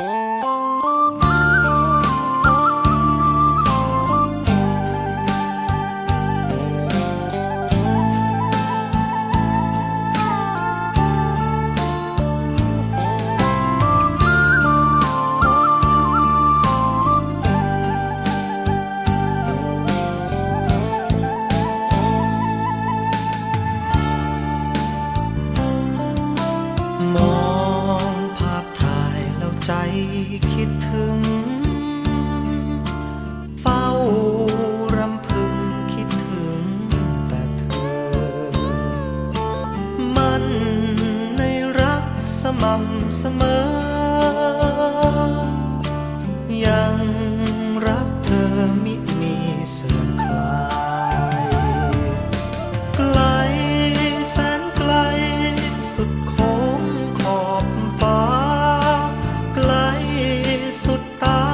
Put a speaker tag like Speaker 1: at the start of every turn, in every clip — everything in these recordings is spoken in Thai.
Speaker 1: ม ม่ำเสมอ ยังรักเธอมิมีเสื่อมคลายไกลแสนไกลสุดโค้งขอบฟ้า ไกลสุดตา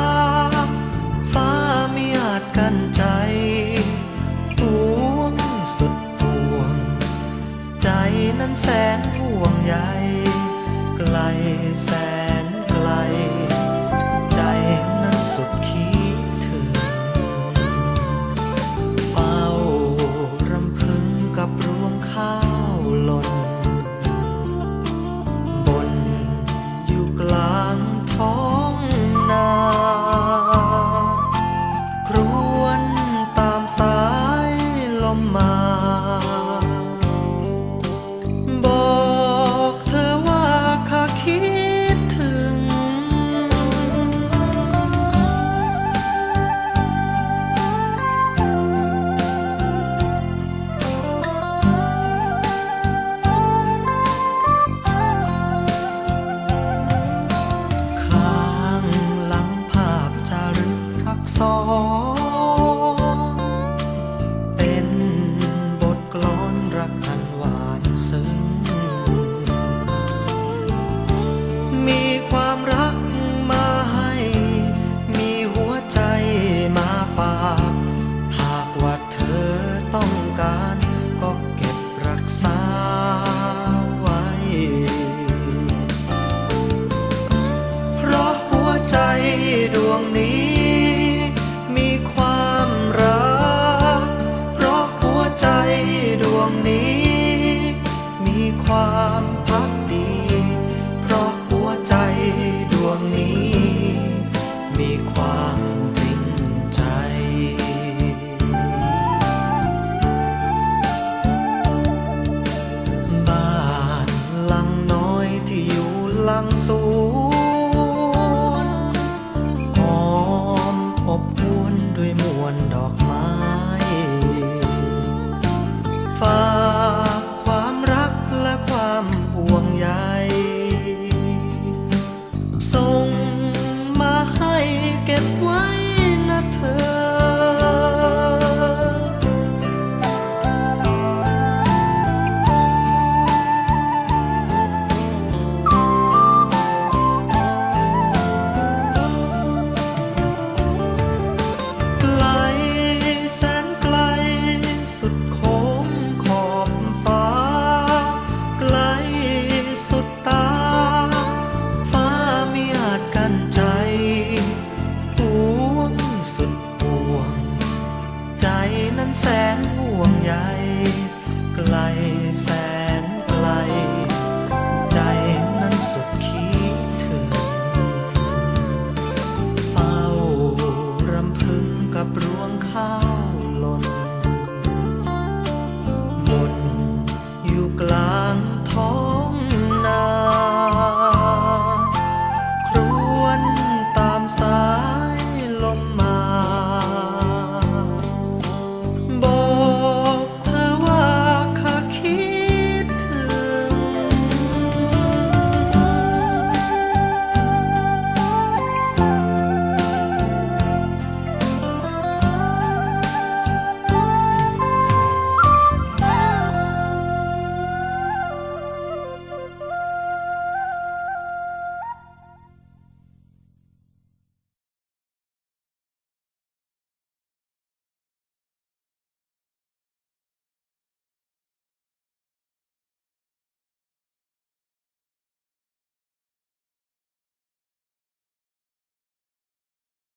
Speaker 1: ฟ้าไม่อาจกันใจห่วงสุดห่วง ใจนั้นแสนห่วงใย ไกลแสนไกล รักอันหวานซึ้ง มีความรักมาให้ มีหัวใจมาฝากหากว่าเธอต้องการก็เก็บรักษาไว้ เพราะหัวใจดวงนี้ รงนี้ มีความพักดี เพราะหัวใจดวงนี้ มีความจริงใจบานหลังน้อยที่อยู่หลังสูง one 靠。